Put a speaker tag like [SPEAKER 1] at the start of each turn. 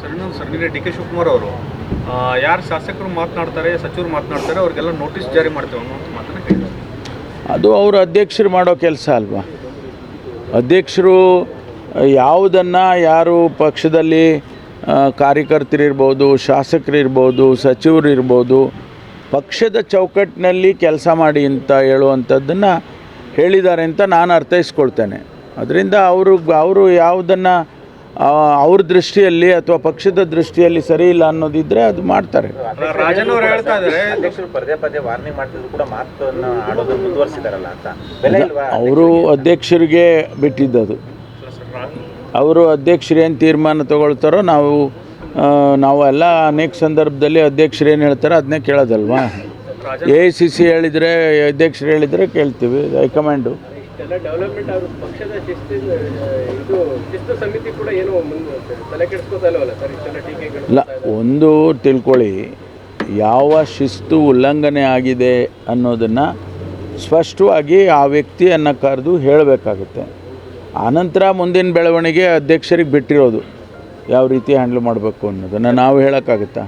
[SPEAKER 1] Sir sir ನಿನ್ನೆ D K Shivakumar ಅವರು ಯಾರು ಶಾಸಕರು ಮಾತನಾಡ್ತಾರೆ, ಸಚಿವರು ಮಾತನಾಡ್ತಾರೆ, ಅವ್ರಿಗೆಲ್ಲ ನೋಟಿಸ್ ಜಾರಿ ಮಾಡ್ತೇವೆ ಅನ್ನೋ ಮಾತನ್ನು ಹೇಳಿದ್ದಾರೆ
[SPEAKER 2] ಅದು ಅವರು ಅಧ್ಯಕ್ಷರು ಮಾಡೋ ಕೆಲಸ ಅಲ್ವಾ? ಅಧ್ಯಕ್ಷರು ಯಾವುದನ್ನು ಯಾರು ಪಕ್ಷದಲ್ಲಿ ಕಾರ್ಯಕರ್ತರಿರ್ಬೋದು ಶಾಸಕರಿರ್ಬೋದು ಸಚಿವರಿರ್ಬೋದು ಪಕ್ಷದ ಚೌಕಟ್ಟಿನಲ್ಲಿ ಕೆಲಸ ಮಾಡಿ ಅಂತ ಹೇಳುವಂಥದ್ದನ್ನು ಹೇಳಿದ್ದಾರೆ ಅಂತ ನಾನು ಅರ್ಥೈಸ್ಕೊಳ್ತೇನೆ. ಅದರಿಂದ ಅವರು ಅವರು ಯಾವುದನ್ನು ಅವ್ರ ದೃಷ್ಟಿಯಲ್ಲಿ ಅಥವಾ ಪಕ್ಷದ ದೃಷ್ಟಿಯಲ್ಲಿ ಸರಿ ಇಲ್ಲ ಅನ್ನೋದಿದ್ರೆ ಅದು ಮಾಡ್ತಾರೆ.
[SPEAKER 1] ರಾಜನ್ ಹೇಳ್ತಾ ಇದ್ದಾರೆ
[SPEAKER 3] ಅಧ್ಯಕ್ಷರು ಪದೇ ಪದೇ ವಾರ್ನಿಂಗ್ ಮಾಡ್ತಿದ್ರು ಕೂಡ ಮಾತನ್ನ ಆಡೋದು ಮುಂದುವರಿಸಿದಾರಲ್ಲ ಅಂತ. ಬೆಲೆ ಇಲ್ವಾ
[SPEAKER 2] ಅವರು ಅಧ್ಯಕ್ಷರಿಗೆ? ಬಿಟ್ಟಿದ್ದದು. ಅವರು ಅಧ್ಯಕ್ಷರು ಏನು ತೀರ್ಮಾನ ತಗೊಳ್ತಾರೋ ನಾವು ನಾವು ಎಲ್ಲ ಅನೇಕ ಸಂದರ್ಭದಲ್ಲಿ ಅಧ್ಯಕ್ಷರು ಏನು ಹೇಳ್ತಾರೋ ಅದನ್ನೇ ಕೇಳೋದಲ್ವಾ? ಎ ಐ ಸಿ ಸಿ ಹೇಳಿದರೆ ಅಧ್ಯಕ್ಷರು ಹೇಳಿದರೆ ಕೇಳ್ತೀವಿ ಹೈಕಮಾಂಡು.
[SPEAKER 4] ಎಲ್ಲ ಡೆವಲಪ್ಮೆಂಟ್ ಅವ್ರ ಪಕ್ಷದ ಶಿಸ್ತಿನ ಇದು ಶಿಸ್ತು ಸಮಿತಿ ಕೂಡ ಏನು ತಲೆ ಕೆಡಿಸ್ಕೋತಾ ಇಲ್ವಲ್ಲ ಸರ್ ಇಷ್ಟೆಲ್ಲ ಟೀಕೆಗಳು
[SPEAKER 2] ಇಲ್ಲ ಒಂದು ತಿಳ್ಕೊಳ್ಳಿ ಯಾವ ಶಿಸ್ತು ಉಲ್ಲಂಘನೆ ಆಗಿದೆ ಅನ್ನೋದನ್ನು ಸ್ಪಷ್ಟವಾಗಿ ಆ ವ್ಯಕ್ತಿಯನ್ನು ಕರೆದು ಹೇಳಬೇಕಾಗುತ್ತೆ. ಆನಂತರ ಮುಂದಿನ ಬೆಳವಣಿಗೆ ಅಧ್ಯಕ್ಷರಿಗೆ ಬಿಟ್ಟಿರೋದು. ಯಾವ ರೀತಿ ಹ್ಯಾಂಡ್ಲ್ ಮಾಡಬೇಕು ಅನ್ನೋದನ್ನು ನಾವು ಹೇಳೋಕ್ಕಾಗುತ್ತಾ?